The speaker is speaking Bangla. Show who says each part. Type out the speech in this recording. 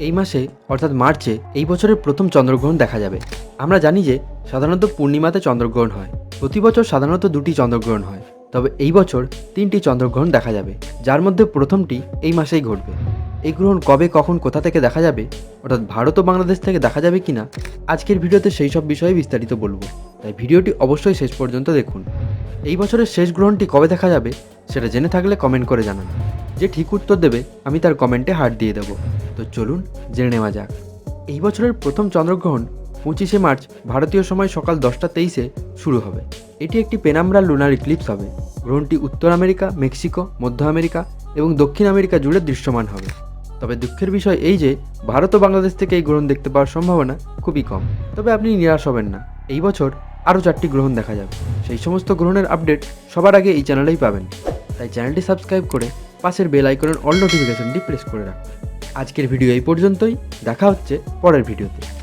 Speaker 1: এই মাসে, অর্থাৎ মার্চে, এই বছরের প্রথম চন্দ্রগ্রহণ দেখা যাবে। আমরা জানি যে, সাধারণত পূর্ণিমাতে চন্দ্রগ্রহণ হয়। প্রতি বছর সাধারণত দুটি চন্দ্রগ্রহণ হয়। তবে এই বছর তিনটি চন্দ্রগ্রহণ দেখা যাবে, যার মধ্যে প্রথমটি এই মাসেই ঘটবে। এই গ্রহণ কবে, কখন, কোথা থেকে দেখা যাবে, অর্থাৎ ভারত ও বাংলাদেশ থেকে দেখা যাবে কিনা, আজকের ভিডিওতে সেই সব বিষয়ে বিস্তারিত বলব। তাই ভিডিওটি অবশ্যই শেষ পর্যন্ত দেখুন। এই বছরের শেষ গ্রহণটি কবে দেখা যাবে, সেটা জেনে থাকলে কমেন্ট করে জানান। যে ঠিক উত্তর দেবে, আমি তার কমেন্টে হার্ট দিয়ে দেবো। তো চলুন জেনে নেওয়া যাক। এই বছরের প্রথম চন্দ্রগ্রহণ পঁচিশে মার্চ ভারতীয় সময় সকাল দশটা তেইশে শুরু হবে। এটি একটি পেনাম্বরা লুনার ইক্লিপস হবে। গ্রহণটি উত্তর আমেরিকা, মেক্সিকো, মধ্য আমেরিকা এবং দক্ষিণ আমেরিকা জুড়ে দৃশ্যমান হবে। তবে দুঃখের বিষয় এই যে, ভারত ও বাংলাদেশ থেকে এই গ্রহণ দেখতে পাওয়ার সম্ভাবনা খুবই কম। তবে আপনি নিরাশ হবেন না। এই বছর আরও চারটি গ্রহণ দেখা যাবে। সেই সমস্ত গ্রহণের আপডেট সবার আগে এই চ্যানেলেই পাবেন। তাই চ্যানেলটি সাবস্ক্রাইব করে পাশের বেল আইকনের অল নোটিফিকেশনটি প্রেস করে রাখুন। আজকের ভিডিও এই পর্যন্তই। দেখা হচ্ছে পরের ভিডিওতে।